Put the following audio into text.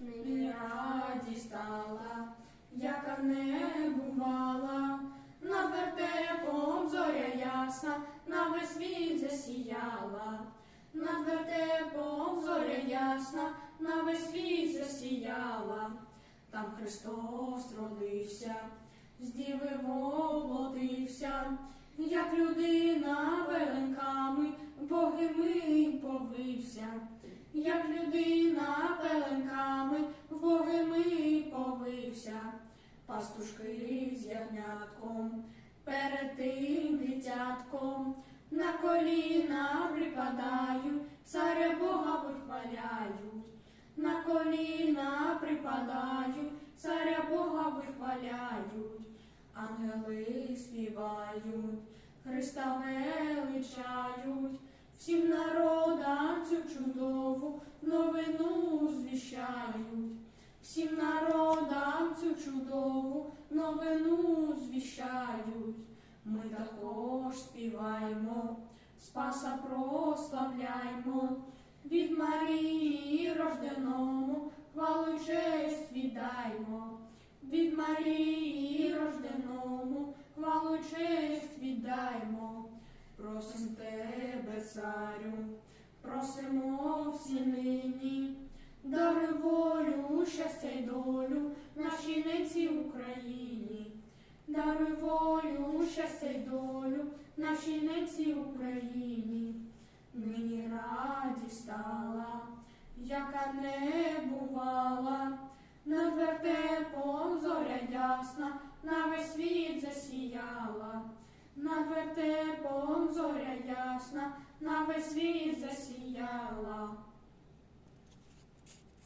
нині радість стала, яка не бувала, над вертепом зоря ясна, на весь світ засіяла, над вертепом зоря ясна, на весь світ засіяла, там Христос родився, з діви воплотився, як людина пеленками богими повився, як людина пеленками пастушки з ягнятком, перед тим дитятком, на коліна припадають, царя Бога вихваляють, на коліна припадають, царя Бога вихваляють, ангели співають, Христа величають, всім народам цю чудову новину звіщають, всім народам чудову новину звіщають. Ми також співаємо, Спаса прославляймо, від Марії рожденому, хвалу й честь віддаймо, від Марії рожденому, хвалу й честь віддаймо, просим тебе, царю, просимо всі нині, даруй волю, долю нашій неці Україні. Даруй волю, щастя й долю нашій неці Україні. Нині радість стала, яка не бувала, над вертепом зоря ясна, на весь світ засіяла, над вертепом зоря ясна, на весь світ засіяла.